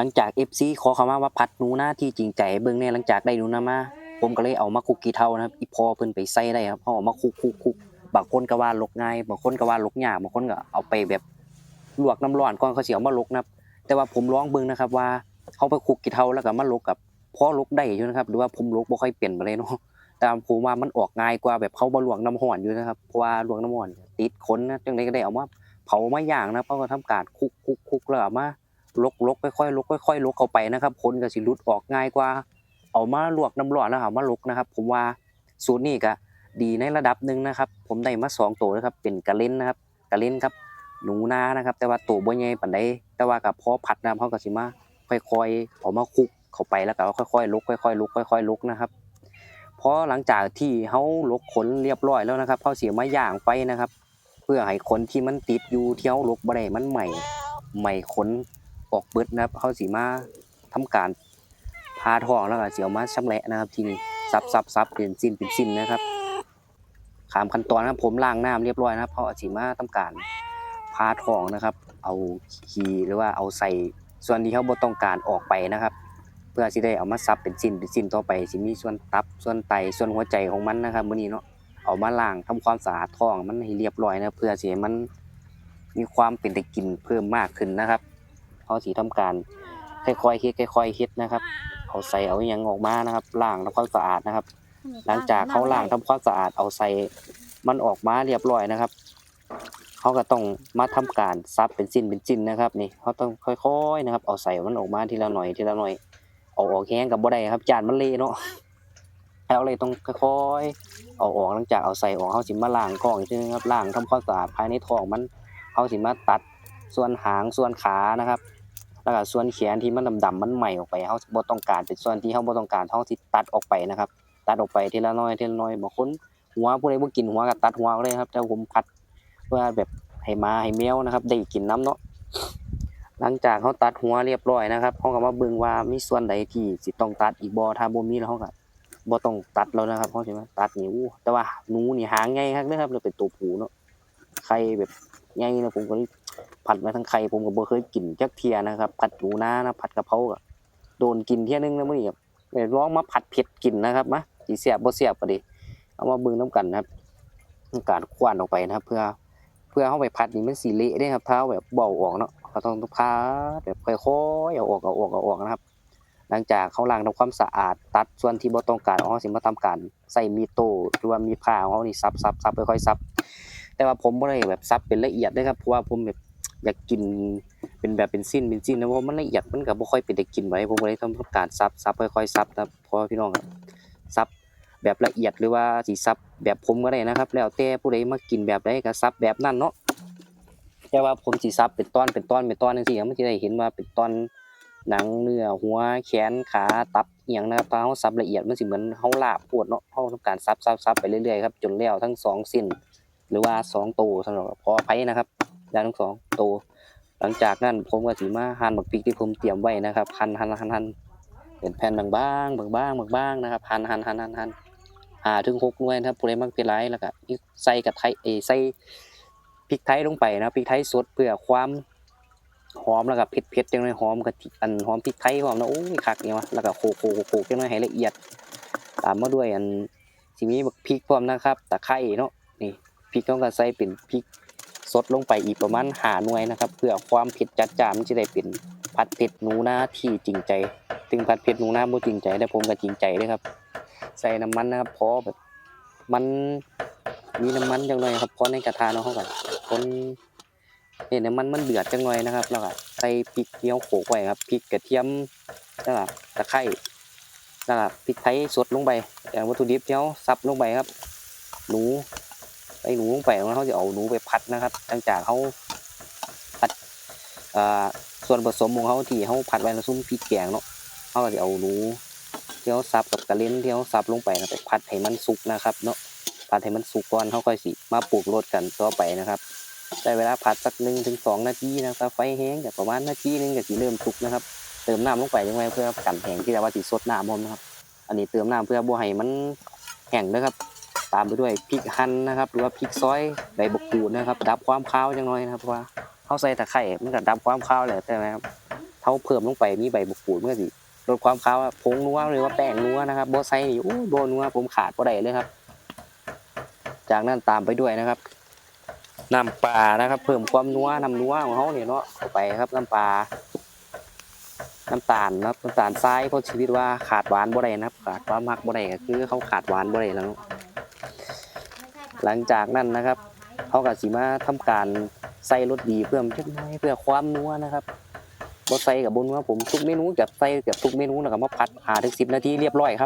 หลังจาก FC ขอเข้ามาว่าพัดหนูนาที่จริงใจเบิ่งแน่หลังจากได้หนูนามา ผมก็เลยเอามาคุกกี่เท่านะครับอีพอเพิ่นไปใส่ได้ครับเฮาเอามาคุกคุกคุกบางคนก็ว่าลกง่ายบางคนก็ว่าลกยากบางคนก็เอาไปแบบลวกน้ำร้อนก่อนเขาเสิเอามาลกนะครับ แต่ว่าผมลองเบิ่งนะครับว่าเขาไปคุกกี่เท่าแล้วก็มาลกกับพอลกได้อยู่นะครับ หรือว่าผมลกบ่ค่อยเปลี่ยนไปเลยเนาะแต่ผมว่ามันออกง่ายกว่าแบบเขาบ่ลวกน้ำร้อนอยู่นะครับเพราะว่าลวกน้ำร้อนติดขนนะจังไดก็ได้เอามาเผามาย่างนะเขาก็ทำการคุกคุกคุกแล้วมา ลกลกค่อยๆลกค่อยๆลกเข้าไปนะครับคนก็สิหลุดออกง่ายกว่า เอามาลวกน้ำร้อนแล้วเอามาลกนะครับ ผมว่าสูตรนี้ก็ดีในระดับหนึ่งนะครับ ผมได้มาสองตัวนะครับ เป็นกระเล่นนะครับกระเล่นครับหนูนานะครับ แต่ว่าตัวบ่ใหญ่ปานใดแต่ว่ากับพอผัดน้ำเขาก็สิมาค่อยๆเอามาคลุกเข้าไปแล้วก็ค่อยๆลกค่อยๆลกค่อยๆลกนะครับพอหลังจากที่เฮาลกขนเรียบร้อยแล้วนะครับเฮาเสิมาย่างไฟนะครับ เพื่อให้ขนที่มันติดอยู่ที่เฮาลกบ่ได้มันใหม่ใหม่ขน ออกเบิดนะครับเขาสีมาทำการพาทองแล้วก็เสียวมาชำแหละนะครับทีนี้ซับซับซับเป็นสิ้นเป็นสิ้นนะครับขามขั้นตอนนะผมล้างน้ำเรียบร้อยนะครับเพราะสีมาทำการพาทองนะครับ เอาขี้หรือว่าเอาใส่ส่วนที่เขาบ่ต้องการออกไปนะครับ เพื่อสิได้เอามาซับเป็นสิ้นเป็นสิ้นต่อไปสิมีส่วนตับส่วนไตส่วนหัวใจของมันนะครับมื้อนี้เนาะเอามาล้างทำความสะอาดท้องมันให้เรียบร้อยนะเพื่อสิให้มันมีความเป็นได้กินเพิ่มมากขึ้นนะครับ เขาสีทำการค่อยๆเฮ็ดค่อยๆเฮ็ดนะครับเอาใส่เอาอหยังออกมานะครับล้างทำความสะอาดนะครับ หลังจากเขาล้างทำความสะอาดเอาใส่มันออกมาเรียบร้อยนะครับเขาก็ต้องมาทำการซับเป็นสิ้นเป็นสิ้นนะครับ นี่เขาต้องค่อยๆนะครับ เอาใส่มันออกมาทีละหน่อยทีละหน่อยเอาออกแห้งกับบ่ได้ครับ จานมันเละเนาะเราเลยต้องค่อยๆเอาออกหลังจากเอาใส่ออกเขาสิมาล้างกล่องอีกทีนึงครับล้างทำความสะอาดภายในท้องมันเขาสิมาตัดส่วนหางส่วนขานะครับ แล้วก็ส่วนแขนที่มันดำๆมันใหม่ออกไปเฮาบ่ต้องการเป็นส่วนที่เฮาบ่ต้องการเฮาสิตัดออกไปนะครับ ตัดออกไปทีละน้อยทีละน้อยบางคนหัวผู้ใดบ่กินหัวก็ตัดหัวเลยครับแต่ผมคัดเพื่อแบบให้มาให้แมวนะครับ ได้กินน้ำเนาะหลังจากเฮาตัดหัวเรียบร้อยนะครับเฮาก็มาเบิ่งว่ามีส่วนใดที่สิต้องตัดอีกบ่ถ้าบ่มีแล้วเฮาก็บ่ต้องตัดแล้วนะครับเฮาสิมาตัดนี่อู้แต่ว่าหนูนี่หางใหญ่คักเด้อครับแล้วเป็นตัวผูเนาะไข่แบบใหญ่นะผมก็เลย ผัดมาทั้งไข่ผมก็บ่เคยกินจักเทียนะครับ ผัดหนูนานะผัดกะเพราก็โดนกินเที่ยนึงแล้วมื้อนี้ครับเดี๋ยวลองมาผัดเผ็ดกินนะครับมาสิแซ่บบ่แซ่บก็ดีเอามาเบิ่งนํกันนะครับทำการควานออกไปนะครับ เพื่อเพื่อเฮาไปผัดนี่มันสิเละเด้ครับถ้าแบบเบาออกเนาะก็ต้องพาดแบบค่อยๆเอาออกเอาออกเอาออกนะครับ หลังจากเขาล้างทำความสะอาด ตัดส่วนที่บ่ต้องการเอาสิมาทำการใส่มีโต้หรือว่ามีผ่าของเขานี่ซับซับซับค่อยๆซับแต่ว่าผมบ่ได้แบบซับเป็นละเอียดเด้อครับเพราะว่าผมแบบ อยากกินเป็นแบบเป็นสิ้นเป็นสิ้นนะเพราะมันละเอียดมันก็บ่ค่อยเป็นได้กินไว้ผมก็เลยทำการซับซับค่อยๆซับนะครับเพราะพี่น้องครับซับแบบละเอียดหรือว่าสิซับแบบผมก็ได้นะครับ แล้วแต่ผู้ใดมากินแบบใดก็ซับแบบนั้นเนาะแต่ว่าผมสิซับเป็นตอนเป็นตอนเป็นตอนจังซี่มันสิได้เห็นว่าเป็นตอนหนังเนื้อหัวแขนขาตับอหยังนะครับถ้าเฮาซับละเอียดมันสิเหมือนเฮาลาบปวดเนาะเฮาทำการซับซับซับไปเรื่อยๆครับจนแล้วทั้งสองสิ้นหรือว่าสองตัวสำหรับพออภัยนะครับ ได้ทั้งสองโต หลังจากนั้นผมก็สิมาหั่นบักพริกที่ผมเตรียมไว้นะครับหั่นหั่นหั่นหั่นเป็นแผ่นบางๆบางๆบางๆบางนะครับหั่นหั่นหั่นหั่นหั่นหาถึงหกหน่วยนะครับผู้ใดมักเป็นไรแล้วก็ใส่กระไทยเอใส่พริกไทยลงไปนะพริกไทยสดเพื่อความหอมแล้วก็เผ็ดเผ็ดจังเลยหอมกะทิอันหอมพริกไทยหอมนะโอ้ยคักเนี่ยวะแล้วก็โขกโขกโขกจังเลยให้ละเอียด ตามมาด้วยอันสิมีบักพริกพร้อมนะครับตะไคร้เนาะนี่พริกต้องการใส่เป็นพริก สดลงไปอีกประมาณหาหน่วยนะครับ เพื่อความผ็ดจัดจ้านมันจะได้เป็นผัดเผ็ดหนูนาที่จริงใจถึงผัดเผ็ดหนูนาบ่จริงใจแต่ผมก็จริงใจด้อครับ ใส่น้ำมันนะครับพอแบบมันมีน้ำมันจังหน่อยครับพอในกระทะเนาะเขาก็คนเห็นน้ำมันมันเดือดจังหน่อยนะครับ แล้วก็ใส่พริกเที่ยวโขกไว้ครับพริกกระเทียมแล้วก็ตะไคร้แล้วก็พริกไทยสดลงไปอย่างวัตถุดิบเที่เขาซับลงไปครับ หนู อ้หนูลงไปแล้วเขาจะเอาหนูไปพัดนะครับหลังจากเขาพัดอ่าส่วนผสมของเขาที่เขาผัดไว้ในซุ้มพริกแกงเนาะเขาก็จะเอาหนูเที่เขาซับกับกระเล่นเที่เขาซับลงไปนะไปพัดให้มันสุกนะครับเนาะผัดให้มันสุกก่อนเขาค่อยสิมาปลูกรสกันต่อไปนะครับใช้เวลาผัดสักหนึ่งถึงสองนาทีนะครับไฟแห้งกับประมาณนาทีหนึงก็สิเริ่มสุกนะครับ เติมน้ำลงไปยังไงเพื่อกันแห้งที่แต่ว่าสิสดน้ำพร้อมนะครับ อันนี้เติมน้ำเพื่อบ่ให้มันแห้งนะครับ ตามไปด้วยพริกหั่นนะครับหรือว่าพริกซอยใบบกกูดนะครับ ดับความคาวจังน่อยนะครับเพราะว่าเขาใส่ตะไคร้มันก็ดับความคาวแหละแต่ว่าทเขาเพิ่มลงไปมีใบมะกรูดมันก็สิลดความคาวผงนัวหรือว่าแป้งนัวนะครับบ่ใส่นี่โอ้ยบ่นัวผมขาดบ่ได้เลยครับ จากนั้นตามไปด้วยนะครับน้ำปลานะครับ เพิ่มความนัวน้ำนัวของเขาเนี่ยเนาะเข้าไปครับน้ำปลาน้ำตาลนะครับน้ำตาลทรายเพราะชีวิตว่าขาดหวานบ่ได้นะครับ ขาดความมักบ่ได้ก็คือเขาขาดหวานบ่ได้แล้ว หลังจากนั้นนะครับเขากับสีมาทำการใส่รสดีเพิ่มจักน่อยเพื่อความนัวนะครับบดใส่กับบนว่าผมทุกเมนูกับใส่กับทุกเมนูแล้วก็มาผัดหาถึงสิบนาทีเรียบร้อยครับ